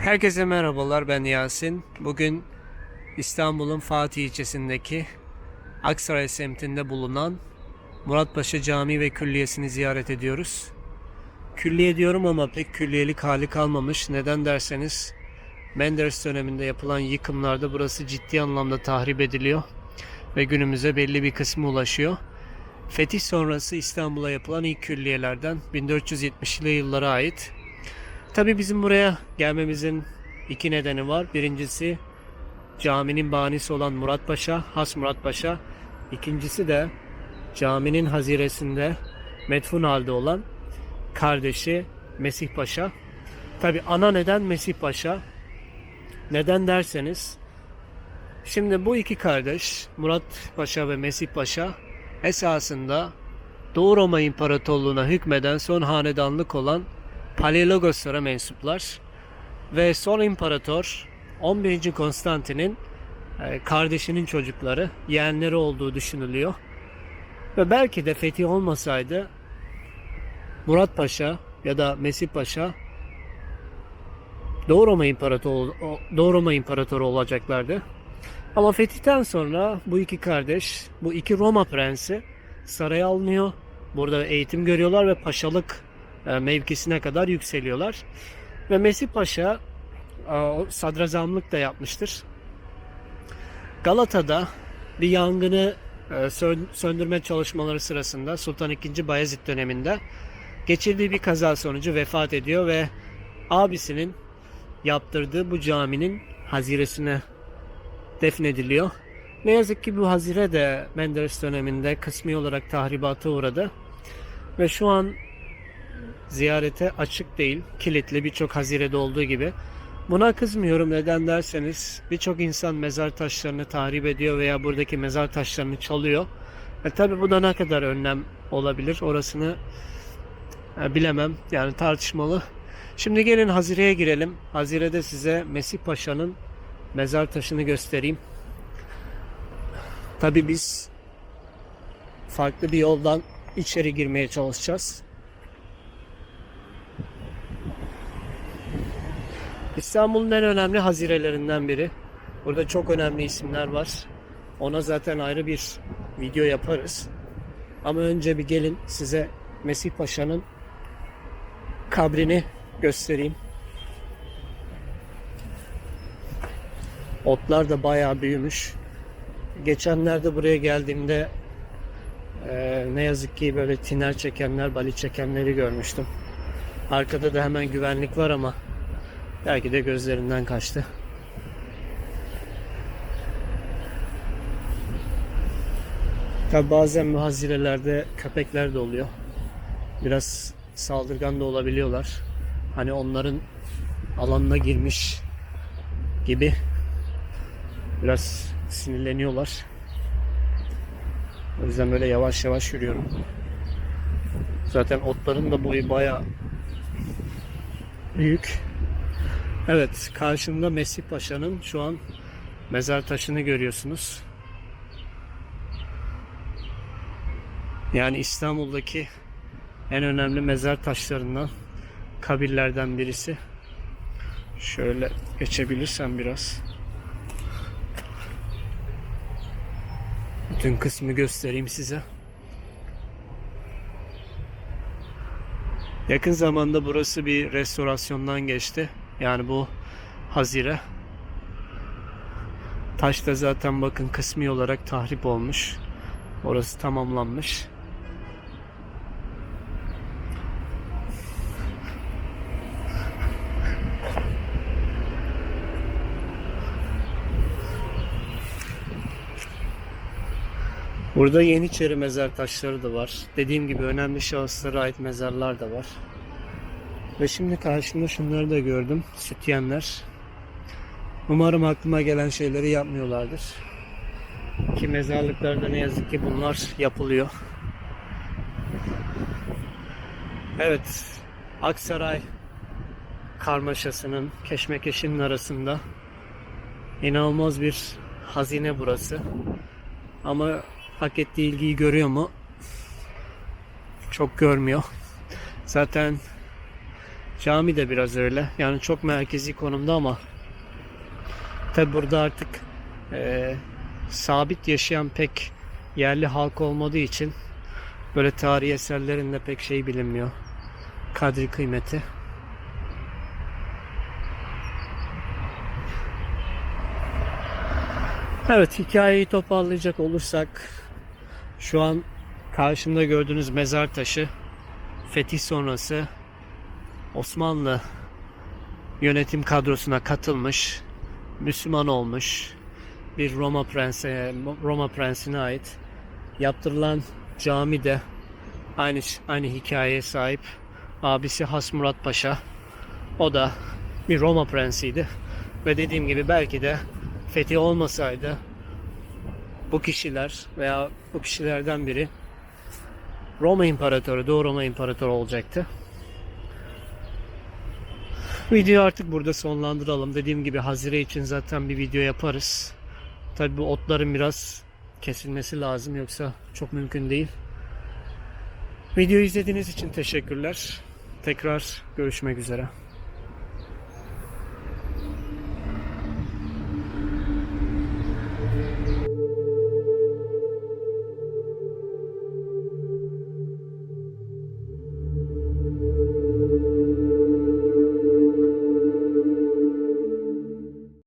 Herkese merhabalar ben Yasin. Bugün İstanbul'un Fatih ilçesindeki Aksaray semtinde bulunan Muratpaşa Camii ve Külliyesini ziyaret ediyoruz. Külliye diyorum ama pek külliyelik hali kalmamış. Neden derseniz Menderes döneminde yapılan yıkımlarda burası ciddi anlamda tahrip ediliyor ve günümüze belli bir kısmı ulaşıyor. Fetih sonrası İstanbul'a yapılan ilk külliyelerden 1470'li yıllara ait Tabi bizim buraya gelmemizin iki nedeni var. Birincisi caminin banisi olan Murat Paşa, Has Murat Paşa. İkincisi de caminin haziresinde metfun halde olan kardeşi Mesih Paşa. Tabi ana neden Mesih Paşa? Neden derseniz şimdi bu iki kardeş Murat Paşa ve Mesih Paşa esasında Doğu Roma İmparatorluğu'na hükmeden son hanedanlık olan Palaiologoslara mensuplar ve son imparator 11. Konstantin'in e, kardeşinin çocukları, yeğenleri olduğu düşünülüyor. Ve belki de fetih olmasaydı Murat Paşa ya da Mesih Paşa Doğu Roma İmparatoru, Doğu Roma İmparatoru olacaklardı. Ama fetihten sonra bu iki kardeş, bu iki Roma prensi saraya alınıyor. Burada eğitim görüyorlar ve paşalık mevkisine kadar yükseliyorlar. Ve Mesih Paşa e, sadrazamlık da yapmıştır. Galata'da bir yangını e, sö- söndürme çalışmaları sırasında Sultan II. Bayezid döneminde geçirdiği bir kaza sonucu vefat ediyor ve abisinin yaptırdığı bu caminin haziresine defnediliyor. Ne yazık ki bu hazire de Menderes döneminde kısmi olarak tahribata uğradı. Ve şu an ziyarete açık değil. Kilitli birçok hazirede olduğu gibi. Buna kızmıyorum neden derseniz birçok insan mezar taşlarını tahrip ediyor veya buradaki mezar taşlarını çalıyor. E tabi bu da ne kadar önlem olabilir orasını e, bilemem yani tartışmalı. Şimdi gelin Hazire'ye girelim. Hazire'de size Mesih Paşa'nın mezar taşını göstereyim. Tabi biz farklı bir yoldan içeri girmeye çalışacağız. İstanbul'un en önemli hazirelerinden biri. Burada çok önemli isimler var. Ona zaten ayrı bir video yaparız. Ama önce bir gelin size Mesih Paşa'nın kabrini göstereyim. Otlar da bayağı büyümüş. Geçenlerde buraya geldiğimde eee, ne yazık ki böyle tiner çekenler, bali çekenleri görmüştüm. Arkada da hemen güvenlik var ama Belki de gözlerinden kaçtı. Tabi bazen bu hazirelerde köpekler de oluyor. Biraz saldırgan da olabiliyorlar. Hani onların alanına girmiş gibi biraz sinirleniyorlar. O yüzden böyle yavaş yavaş yürüyorum. Zaten otların da boyu baya büyük. Evet, karşımda Mesih Paşa'nın şu an mezar taşını görüyorsunuz. Yani İstanbul'daki en önemli mezar taşlarından, kabirlerden birisi. Şöyle geçebilirsem biraz. Bütün kısmı göstereyim size. Yakın zamanda burası bir restorasyondan geçti. Yani bu hazire. Taş da zaten bakın kısmi olarak tahrip olmuş. Orası tamamlanmış. Burada Yeniçeri mezar taşları da var. Dediğim gibi önemli şahıslara ait mezarlar da var. Ve şimdi karşımda şunları da gördüm. Sütyenler. Umarım aklıma gelen şeyleri yapmıyorlardır. Ki mezarlıklarda ne yazık ki bunlar yapılıyor. Evet. Aksaray karmaşasının, keşmekeşinin arasında inanılmaz bir hazine burası. Ama hak ettiği ilgiyi görüyor mu? Çok görmüyor. Zaten Cami de biraz öyle. Yani çok merkezi konumda ama tabi burada artık e, sabit yaşayan pek yerli halk olmadığı için böyle tarihi eserlerin de pek şey bilinmiyor. Kadri kıymeti. Evet hikayeyi toparlayacak olursak şu an karşımda gördüğünüz mezar taşı fetih sonrası Osmanlı yönetim kadrosuna katılmış, Müslüman olmuş bir Roma prensi Roma prensine ait yaptırılan cami de aynı aynı hikayeye sahip. Abisi Has Murat Paşa. O da bir Roma prensiydi. Ve dediğim gibi belki de fethi olmasaydı bu kişiler veya bu kişilerden biri Roma İmparatoru, Doğu Roma İmparatoru olacaktı. Videoyu artık burada sonlandıralım. Dediğim gibi Hazire için zaten bir video yaparız. Tabi bu otların biraz kesilmesi lazım yoksa çok mümkün değil. Videoyu izlediğiniz için teşekkürler. Tekrar görüşmek üzere.